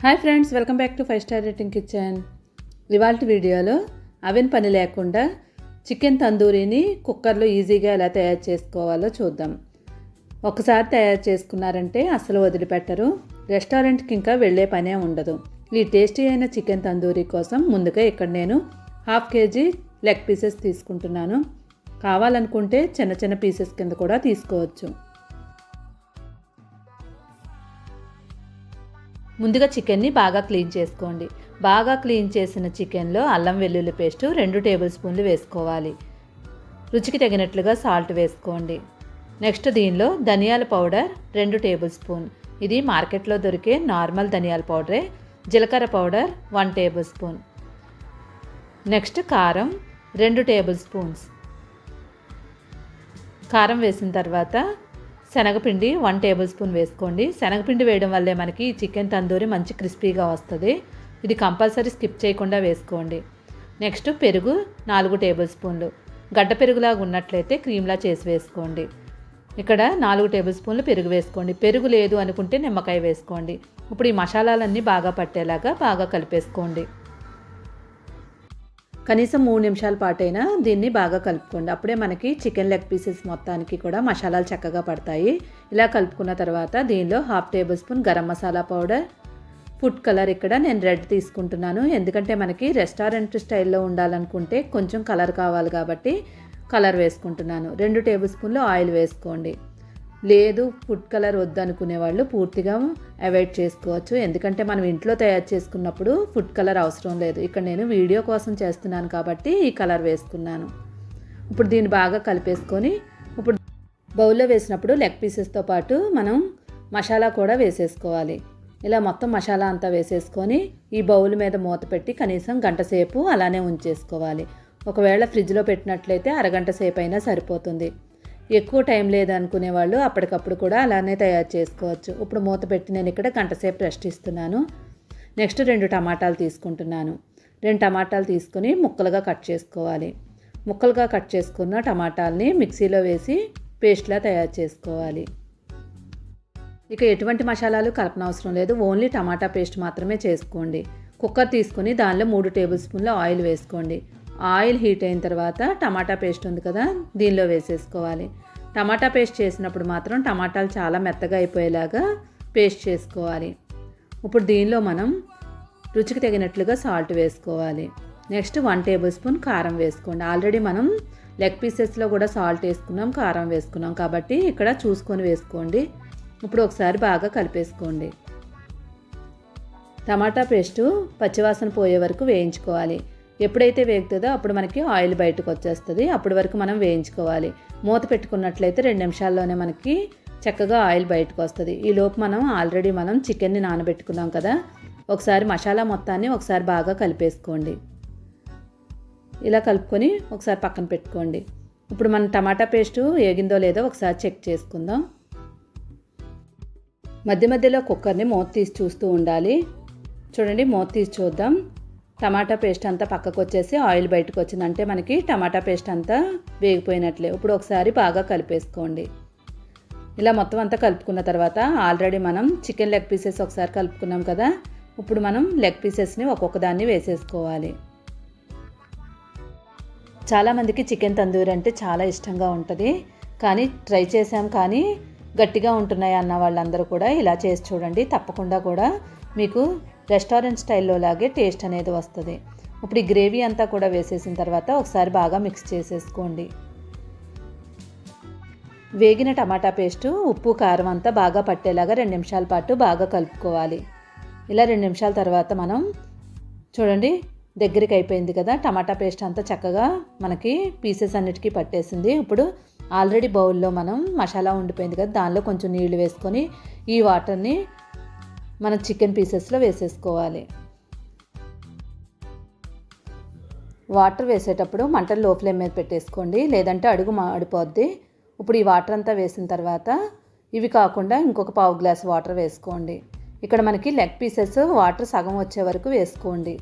Hi friends welcome back to five star rating kitchen. ఇవాళ వీడియోలో oven పని లేకుండా చికెన్ తందూరిని కుక్కర్లో ఈజీగా ఎలా తయారు చేసుకోవాలో చూద్దాం. ఒకసారి తయారు చేసుకున్నారంటే అసలు వదిలిపెట్టరు. రెస్టారెంట్కి ఇంకా వెళ్ళే పనే ఉండదు. ఈ టేస్టీ అయిన చికెన్ తందూరి కోసం ముందుగా ఇక్కడ నేను హాఫ్ కేజీ లెగ్ పీసెస్ తీసుకుంటున్నాను. కావాలనుకుంటే చిన్న చిన్న పీసెస్ కింద కూడా తీసుకోవచ్చు. ముందుగా చికెన్ని బాగా క్లీన్ చేసుకోండి. బాగా క్లీన్ చేసిన చికెన్లో అల్లం వెల్లుల్లి పేస్ట్ రెండు టేబుల్ స్పూన్లు వేసుకోవాలి. రుచికి తగినట్లుగా సాల్ట్ వేసుకోండి. నెక్స్ట్ దీనిలో ధనియాల పౌడర్ రెండు టేబుల్ స్పూన్. ఇది మార్కెట్లో దొరికే నార్మల్ ధనియాల పౌడరే. జీలకర్ర powder one table spoon. Next కారం రెండు టేబుల్ స్పూన్స్. కారం వేసిన తర్వాత శనగపిండి వన్ టేబుల్ స్పూన్ వేసుకోండి. శనగపిండి వేయడం వల్లే మనకి చికెన్ తందూరి మంచి క్రిస్పీగా వస్తుంది. ఇది కంపల్సరీ స్కిప్ చేయకుండా వేసుకోండి. నెక్స్ట్ పెరుగు నాలుగు టేబుల్ స్పూన్లు. గడ్డ పెరుగులాగా ఉన్నట్లయితే క్రీమ్లా చేసి వేసుకోండి. ఇక్కడ నాలుగు టేబుల్ స్పూన్లు పెరుగు వేసుకోండి. పెరుగు లేదు అనుకుంటే నిమ్మకాయ వేసుకోండి. ఇప్పుడు ఈ మసాలాలన్నీ బాగా పట్టేలాగా బాగా కలిపేసుకోండి. కనీసం మూడు నిమిషాల పాటైనా దీన్ని బాగా కలుపుకోండి. అప్పుడే మనకి చికెన్ లెగ్ పీసెస్ మొత్తానికి కూడా మసాలాలు చక్కగా పడతాయి. ఇలా కలుపుకున్న తర్వాత దీనిలో half tablespoon garam masala powder. Food colour ఇక్కడ నేను రెడ్ తీసుకుంటున్నాను. ఎందుకంటే మనకి రెస్టారెంట్ స్టైల్లో ఉండాలనుకుంటే కొంచెం కలర్ కావాలి కాబట్టి కలర్ వేసుకుంటున్నాను. రెండు టేబుల్ స్పూన్లు ఆయిల్ వేసుకోండి. లేదు ఫుడ్ కలర్ వద్దనుకునే వాళ్ళు పూర్తిగా అవాయిడ్ చేసుకోవచ్చు. ఎందుకంటే మనం ఇంట్లో తయారు చేసుకున్నప్పుడు ఫుడ్ కలర్ అవసరం లేదు. ఇక్కడ నేను వీడియో కోసం చేస్తున్నాను కాబట్టి ఈ కలర్ వేసుకున్నాను. ఇప్పుడు దీన్ని బాగా కలిపేసుకొని ఇప్పుడు బౌల్లో వేసినప్పుడు లెగ్ పీసెస్తో పాటు మనం మసాలా కూడా వేసేసుకోవాలి. ఇలా మొత్తం మసాలా అంతా వేసేసుకొని ఈ బౌల్ మీద మూత పెట్టి కనీసం గంట సేపు అలానే ఉంచేసుకోవాలి. ఒకవేళ ఫ్రిడ్జ్లో పెట్టినట్లయితే అరగంట సేపు అయినా సరిపోతుంది. ఎక్కువ టైం లేదనుకునే వాళ్ళు అప్పటికప్పుడు కూడా అలానే తయారు చేసుకోవచ్చు. ఇప్పుడు మూత పెట్టి నేను ఇక్కడ గంటసేపు రెస్ట్ ఇస్తున్నాను. నెక్స్ట్ రెండు టమాటాలు తీసుకుంటున్నాను. రెండు టమాటాలు తీసుకుని ముక్కలుగా కట్ చేసుకోవాలి. ముక్కలుగా కట్ చేసుకున్న టమాటాలని మిక్సీలో వేసి పేస్ట్లా తయారు చేసుకోవాలి. ఇక ఎటువంటి మసాలాలు కలపనవసరం లేదు. ఓన్లీ టమాటా పేస్ట్ మాత్రమే చేసుకోండి. కుక్కర్ తీసుకుని దానిలో మూడు టేబుల్ స్పూన్ల ఆయిల్ వేసుకోండి. ఆయిల్ హీట్ అయిన తర్వాత టమాటా పేస్ట్ ఉంది కదా దీనిలో వేసేసుకోవాలి. టమాటా పేస్ట్ చేసినప్పుడు మాత్రం టమాటాలు చాలా మెత్తగా అయిపోయేలాగా పేస్ట్ చేసుకోవాలి. ఇప్పుడు దీనిలో మనం రుచికి తగినట్లుగా సాల్ట్ వేసుకోవాలి. నెక్స్ట్ వన్ టేబుల్ స్పూన్ కారం వేసుకోండి. ఆల్రెడీ మనం లెగ్ పీసెస్లో కూడా సాల్ట్ వేసుకున్నాం కారం వేసుకున్నాం కాబట్టి ఇక్కడ చూసుకొని వేసుకోండి. ఇప్పుడు ఒకసారి బాగా కలిపేసుకోండి. టమాటా పేస్టు పచ్చివాసన పోయే వరకు వేయించుకోవాలి. ఎప్పుడైతే వేగుతుందో అప్పుడు మనకి ఆయిల్ బయటకు వచ్చేస్తుంది. అప్పటి వరకు మనం వేయించుకోవాలి. మూత పెట్టుకున్నట్లయితే రెండు నిమిషాల్లోనే మనకి చక్కగా ఆయిల్ బయటకు వస్తుంది. ఈ లోపు మనం ఆల్రెడీ మనం చికెన్ని నానబెట్టుకున్నాం కదా ఒకసారి మసాలా మొత్తాన్ని ఒకసారి బాగా కలిపేసుకోండి. ఇలా కలుపుకొని ఒకసారి పక్కన పెట్టుకోండి. ఇప్పుడు మన టమాటా పేస్టు ఏగిందో లేదో ఒకసారి చెక్ చేసుకుందాం. మధ్య మధ్యలో కుక్కర్ని మూత తీసి చూస్తూ ఉండాలి. చూడండి మూత తీసి చూద్దాం. టమాటా పేస్ట్ అంతా పక్కకు వచ్చేసి ఆయిల్ బయటకు వచ్చిందంటే మనకి టమాటా పేస్ట్ అంతా వేగిపోయినట్లే. ఇప్పుడు ఒకసారి బాగా కలిపేసుకోండి. ఇలా మొత్తం అంతా కలుపుకున్న తర్వాత ఆల్రెడీ మనం చికెన్ లెగ్ పీసెస్ ఒకసారి కలుపుకున్నాం కదా. ఇప్పుడు మనం లెగ్ పీసెస్ని ఒక్కొక్క దాన్ని వేసేసుకోవాలి. చాలామందికి చికెన్ తందూరి అంటే చాలా ఇష్టంగా ఉంటుంది. కానీ ట్రై చేసాం కానీ గట్టిగా ఉంటున్నాయి అన్న వాళ్ళందరూ కూడా ఇలా చేసి చూడండి. తప్పకుండా కూడా మీకు రెస్టారెంట్ స్టైల్లో లాగే టేస్ట్ అనేది వస్తుంది. ఇప్పుడు ఈ గ్రేవీ అంతా కూడా వేసేసిన తర్వాత ఒకసారి బాగా మిక్స్ చేసేసుకోండి. వేగిన టమాటా పేస్టు ఉప్పు కారం అంతా బాగా పట్టేలాగా రెండు నిమిషాల పాటు బాగా కలుపుకోవాలి. ఇలా రెండు నిమిషాల తర్వాత మనం చూడండి దగ్గరికి అయిపోయింది కదా టమాటా పేస్ట్ అంతా చక్కగా మనకి పీసెస్ అన్నిటికీ పట్టేసింది. ఇప్పుడు ఆల్రెడీ బౌల్లో మనం మసాలా ఉండిపోయింది కదా దానిలో కొంచెం నీళ్ళు వేసుకొని ఈ వాటర్ని మన చికెన్ పీసెస్లో వేసేసుకోవాలి. వాటర్ వేసేటప్పుడు మంటలు లో ఫ్లేమ్ మీద పెట్టేసుకోండి. లేదంటే అడుగు మాడిపోద్ది ఇప్పుడు ఈ వాటర్ అంతా వేసిన తర్వాత ఇవి కాకుండా ఇంకొక పావు గ్లాస్ వాటర్ వేసుకోండి. ఇక్కడ మనకి లెగ్ పీసెస్ వాటర్ సగం వచ్చే వరకు వేసుకోండి.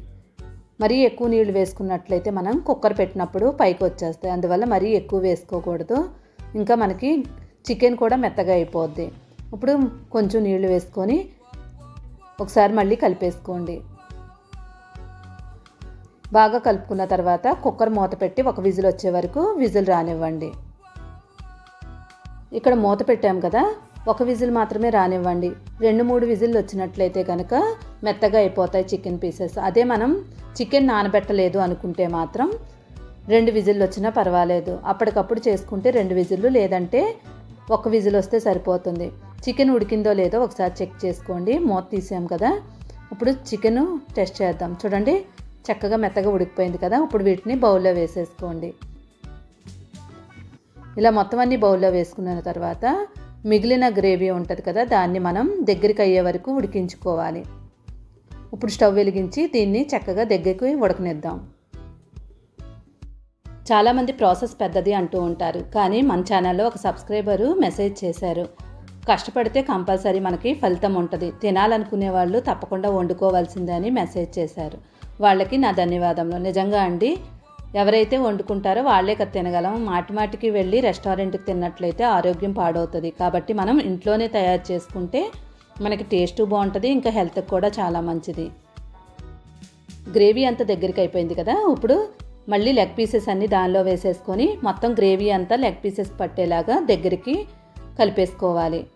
మరీ ఎక్కువ నీళ్ళు వేసుకున్నట్లయితే మనం కుక్కర్ పెట్టినప్పుడు పైకి వచ్చేస్తాయి. అందువల్ల మరీ ఎక్కువ వేసుకోకూడదు. ఇంకా మనకి చికెన్ కూడా మెత్తగా అయిపోద్ది. ఇప్పుడు కొంచెం నీళ్ళు వేసుకొని ఒకసారి మళ్ళీ కలిపేసుకోండి. బాగా కలుపుకున్న తర్వాత కుక్కర్ మూత పెట్టి ఒక విజిల్ వచ్చే వరకు విజిల్ రానివ్వండి. ఇక్కడ మూత పెట్టాం కదా ఒక విజిల్ మాత్రమే రానివ్వండి. రెండు మూడు విజిల్ వచ్చినట్లయితే కనుక మెత్తగా అయిపోతాయి చికెన్ పీసెస్. అదే మనం చికెన్ నానబెట్టలేదు అనుకుంటే మాత్రం రెండు విజిల్లు వచ్చినా పర్వాలేదు. అప్పటికప్పుడు చేసుకుంటే రెండు విజిల్లు లేదంటే ఒక విజిల్ వస్తే సరిపోతుంది. చికెన్ ఉడికిందో లేదో ఒకసారి చెక్ చేసుకోండి. మూత తీసాం కదా. ఇప్పుడు చికెన్ టెస్ట్ చేద్దాం. చూడండి చక్కగా మెత్తగా ఉడికిపోయింది కదా. ఇప్పుడు వీటిని బౌల్లో వేసేసుకోండి. ఇలా మొత్తం అన్ని బౌల్లో వేసుకున్న తర్వాత మిగిలిన గ్రేవీ ఉంటుంది కదా దాన్ని మనం దగ్గరికి అయ్యే వరకు ఉడికించుకోవాలి. ఇప్పుడు స్టవ్ వెలిగించి దీన్ని చక్కగా దగ్గరికి ఉడకనిద్దాం. చాలామంది ప్రాసెస్ పెద్దది అంటూ ఉంటారు కానీ మన ఛానల్లో ఒక సబ్స్క్రైబరు మెసేజ్ చేశారు. కష్టపడితే కంపల్సరీ మనకి ఫలితం ఉంటుంది. తినాలనుకునే వాళ్ళు తప్పకుండా వండుకోవాల్సిందే అని మెసేజ్ చేశారు. వాళ్ళకి నా ధన్యవాదములు. నిజంగా అండి ఎవరైతే వండుకుంటారో వాళ్ళే కదా తినగలం. మాటిమాటికి వెళ్ళి రెస్టారెంట్కి తిన్నట్లయితే ఆరోగ్యం పాడవుతుంది. కాబట్టి మనం ఇంట్లోనే తయారు చేసుకుంటే మనకి టేస్ట్ బాగుంటుంది ఇంకా హెల్త్కి కూడా చాలా మంచిది. గ్రేవీ అంత దగ్గరికి అయిపోయింది కదా ఇప్పుడు మళ్ళీ లెగ్ పీసెస్ అన్నీ దానిలో వేసేసుకొని మొత్తం గ్రేవీ అంతా లెగ్ పీసెస్ పట్టేలాగా దగ్గరికి కలిపేసుకోవాలి.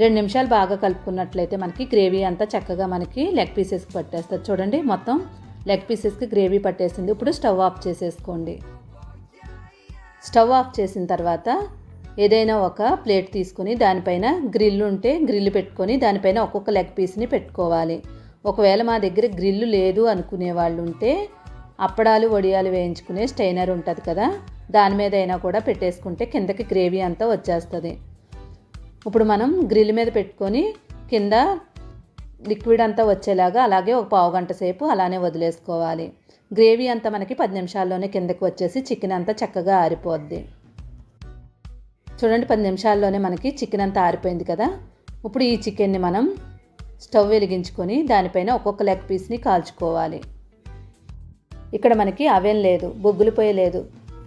రెండు నిమిషాలు బాగా కలుపుకున్నట్లయితే మనకి గ్రేవీ అంతా చక్కగా మనకి లెగ్ పీసెస్కి పట్టేస్తుంది. చూడండి మొత్తం లెగ్ పీసెస్కి గ్రేవీ పట్టేసింది. ఇప్పుడు స్టవ్ ఆఫ్ చేసేసుకోండి. స్టవ్ ఆఫ్ చేసిన తర్వాత ఏదైనా ఒక ప్లేట్ తీసుకుని దానిపైన గ్రిల్ ఉంటే గ్రిల్ పెట్టుకొని దానిపైన ఒక్కొక్క లెగ్ పీస్ని పెట్టుకోవాలి. ఒకవేళ మా దగ్గర గ్రిల్లు లేదు అనుకునే వాళ్ళు ఉంటే అప్పడాలు వడియాలు వేయించుకునే స్టైనర్ ఉంటుంది కదా దాని మీద అయినా కూడా పెట్టేసుకుంటే కిందకి గ్రేవీ అంతా వచ్చేస్తుంది. ఇప్పుడు మనం గ్రిల్ మీద పెట్టుకొని కింద లిక్విడ్ అంతా వచ్చేలాగా అలాగే ఒక పావు గంట సేపు అలానే వదిలేసుకోవాలి. గ్రేవీ అంతా మనకి పది నిమిషాల్లోనే కిందకి వచ్చేసి చికెన్ అంతా చక్కగా ఆరిపోద్ది. చూడండి పది నిమిషాల్లోనే మనకి చికెన్ అంతా ఆరిపోయింది కదా. ఇప్పుడు ఈ చికెన్ని మనం స్టవ్ వెలిగించుకొని దానిపైన ఒక్కొక్క లెగ్ పీస్ని కాల్చుకోవాలి. ఇక్కడ మనకి అవెన్ లేదు బొగ్గులు పొయ్యి లేదు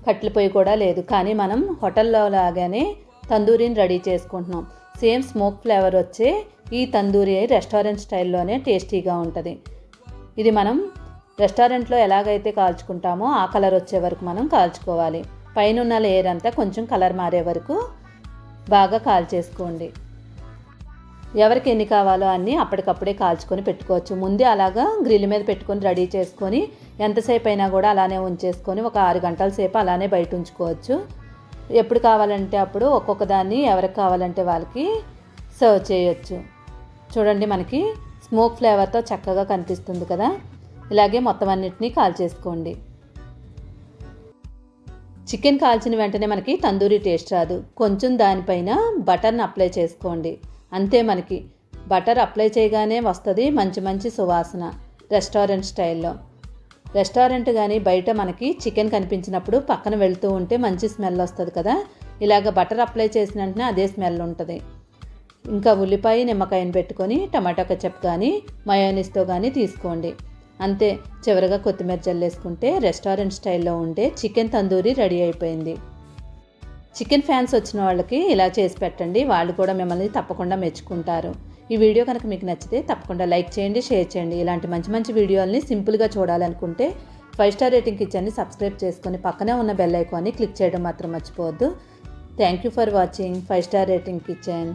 కట్టెల పొయ్యి కూడా లేదు. కానీ మనం హోటల్లో లాగానే తందూరిని రెడీ చేసుకుంటున్నాం. సేమ్ స్మోక్ ఫ్లేవర్ వచ్చే ఈ తందూరి రెస్టారెంట్ స్టైల్లోనే టేస్టీగా ఉంటుంది. ఇది మనం రెస్టారెంట్లో ఎలాగైతే కాల్చుకుంటామో ఆ కలర్ వచ్చే వరకు మనం కాల్చుకోవాలి. పైన ఉన్న లేయర్ అంతా కొంచెం కలర్ మారే వరకు బాగా కాల్చేసుకోండి. ఎవరికి ఎన్ని కావాలో అన్నీ అప్పటికప్పుడే కాల్చుకొని పెట్టుకోవచ్చు. ముందే అలాగా గ్రిల్ మీద పెట్టుకొని రెడీ చేసుకొని ఎంతసేపు అయినా కూడా అలానే ఉంచేసుకొని ఒక ఆరు గంటల సేపు అలానే బయట ఉంచుకోవచ్చు. ఎప్పుడు కావాలంటే అప్పుడు ఒక్కొక్క దాన్ని ఎవరికి కావాలంటే వాళ్ళకి సర్వ్ చేయొచ్చు. చూడండి మనకి స్మోక్ ఫ్లేవర్తో చక్కగా కనిపిస్తుంది కదా. ఇలాగే మొత్తం అన్నిటినీ కాల్చేసుకోండి చికెన్ కాల్చిన వెంటనే మనకి తందూరి టేస్ట్ రాదు. కొంచెం దానిపైన బటర్ని అప్లై చేసుకోండి. అంతే మనకి. బటర్ అప్లై చేయగానే వస్తుంది మంచి మంచి సువాసన. రెస్టారెంట్ స్టైల్లో రెస్టారెంట్ కానీ బయట మనకి చికెన్ కనిపించినప్పుడు పక్కన వెళ్తూ ఉంటే మంచి స్మెల్ వస్తుంది కదా. ఇలాగ బటర్ అప్లై చేసిన వెంటనే అదే స్మెల్ ఉంటుంది. ఇంకా ఉల్లిపాయ నిమ్మకాయని పెట్టుకొని టమాటా కచప్ కానీ మయోనీస్తో కానీ తీసుకోండి. అంతే చివరిగా కొత్తిమీర జల్లేసుకుంటే రెస్టారెంట్ స్టైల్లో ఉండే చికెన్ తందూరి రెడీ అయిపోయింది. చికెన్ ఫ్యాన్స్ వచ్చిన వాళ్ళకి ఇలా చేసి పెట్టండి. వాళ్ళు కూడా మిమ్మల్ని తప్పకుండా మెచ్చుకుంటారు. ఈ వీడియో కనుక మీకు నచ్చితే తప్పకుండా లైక్ చేయండి షేర్ చేయండి. ఇలాంటి మంచి మంచి వీడియోల్ని సింపుల్గా చూడాలనుకుంటే ఫైవ్ స్టార్ రేటింగ్ కిచెన్ని సబ్స్క్రైబ్ చేసుకొని పక్కనే ఉన్న బెల్ ఐకాన్ని క్లిక్ చేయడం మాత్రం మర్చిపోవద్దు. Thank you for watching. Five star rating kitchen